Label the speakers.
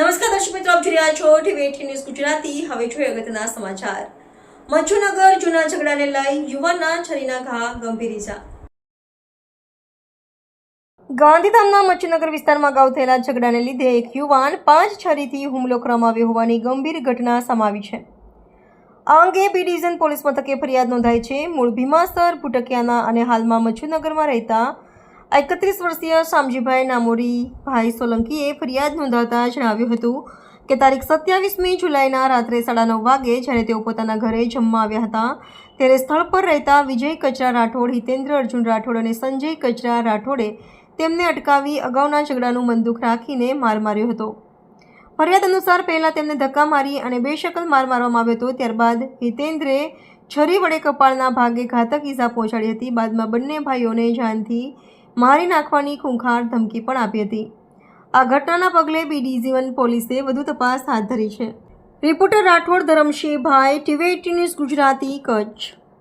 Speaker 1: નમસ્કાર દર્શક મિત્રો, આપ જોઈ રહ્યા છો ટીવી ન્યૂઝ ગુજરાતી. હવે જોઈએ અગત્યના સમાચાર. મચ્છુનગર, જૂના ઝઘડાને લઈ યુવાનના છરીના ઘા, ગંભીર ઇજા ગાંધીધામના મચ્છુનગર વિસ્તારમાં અગાઉ થયેલા ઝઘડાને લીધે એક યુવાન પાંચ છરીથી હુમલો કરવામાં આવ્યો હોવાની ગંભીર ઘટના સમાવી છે. આ અંગે બી ડિવિઝન પોલીસ મથકે ફરિયાદ નોંધાઈ છે. મૂળ ભીમાસર, ભૂટકિયાના અને હાલમાં મચ્છુનગરમાં રહેતા એકત્રીસ વર્ષીય શામજીભાઈ નામોરી ભાઈ સોલંકીએ ફરિયાદ નોંધાવતા જણાવ્યું હતું કે તારીખ સત્યાવીસમી જુલાઈના રાત્રે સાડા નવ વાગે જ્યારે તેઓ પોતાના ઘરે જમવા આવ્યા હતા, ત્યારે સ્થળ પર રહેતા વિજય કચરા રાઠોડ, હિતેન્દ્ર અર્જુન રાઠોડ અને સંજય કચરા રાઠોડે તેમને અટકાવી અગાઉના ઝઘડાનું બંદૂક રાખીને માર માર્યો હતો. ફરિયાદ અનુસાર પહેલાં તેમને ધક્કા મારી અને બેશકલ માર મારવામાં આવ્યો હતો, ત્યારબાદ હિતેન્દ્રે છરી વડે કપાળના ભાગે ઘાતક ઈજા પહોંચાડી હતી, બાદમાં બંને ભાઈઓને જાનથી મારી નાખવાની ખૂંખાર ધમકી પણ આપી હતી. આ ઘટનાના પગલે બી ડિવિઝન પોલીસે વધુ તપાસ હાથ ધરી છે. Reporter Rathod, Dharamshibhai, TV news Gujarati, Kutch.